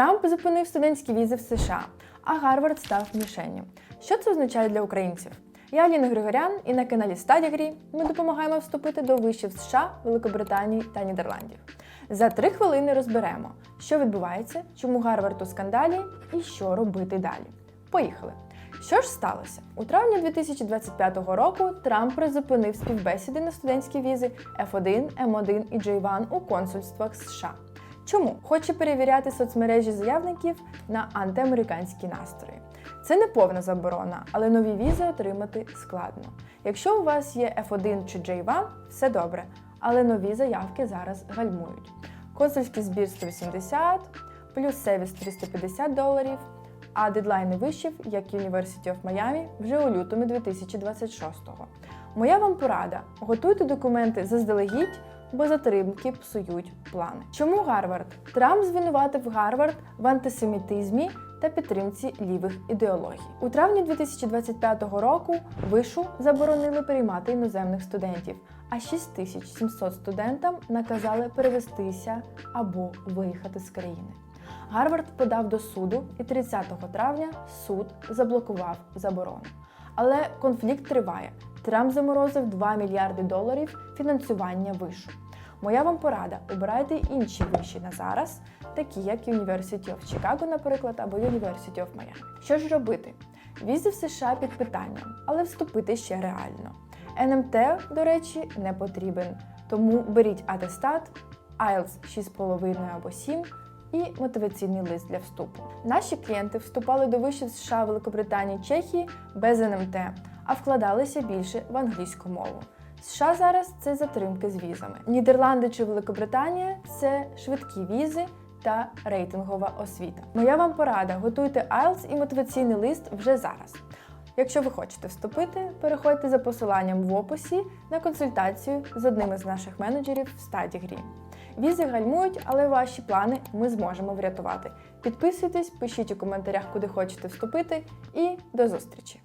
Трамп зупинив студентські візи в США, а Гарвард став мішенню. Що це означає для українців? Я Аліна Григорян, і на каналі StudyGree ми допомагаємо вступити до вишів США, Великобританії та Нідерландів. За три хвилини розберемо, що відбувається, чому Гарвард у скандалі і що робити далі. Поїхали! Що ж сталося? У травні 2025 року Трамп призупинив співбесіди на студентські візи F1, M1 і J1 у консульствах США. Чому? Хоче перевіряти соцмережі заявників на антиамериканські настрої. Це не повна заборона, але нові візи отримати складно. Якщо у вас є F1 чи J1, все добре, але нові заявки зараз гальмують. Консульський збір 180, плюс сервіс 350 доларів, а дедлайни вишів, як University of Miami, вже у лютому 2026-го. Моя вам порада: готуйте документи заздалегідь, бо затримки псують плани. Чому Гарвард? Трамп звинуватив Гарвард в антисемітизмі та підтримці лівих ідеологій. У травні 2025 року вишу заборонили приймати іноземних студентів, а 6700 студентам наказали перевестися або виїхати з країни. Гарвард подав до суду, і 30 травня суд заблокував заборону. Але конфлікт триває. Трамп заморозив 2 мільярди доларів фінансування вишу. Моя вам порада: обирайте інші виші на зараз, такі як University of Chicago, наприклад, або University of Miami. Що ж робити? Візи в США під питанням, але вступити ще реально. НМТ, до речі, не потрібен, тому беріть атестат, IELTS 6,5 або 7 і мотиваційний лист для вступу. Наші клієнти вступали до вишів США, Великобританії, Чехії без НМТ, а вкладалися більше в англійську мову. США зараз це затримки з візами. Нідерланди чи Великобританія це швидкі візи та рейтингова освіта. Моя вам порада: готуйте IELTS і мотиваційний лист вже зараз. Якщо ви хочете вступити, переходьте за посиланням в описі на консультацію з одним із наших менеджерів в StudyGree. Візи гальмують, але ваші плани ми зможемо врятувати. Підписуйтесь, пишіть у коментарях, куди хочете вступити, і до зустрічі!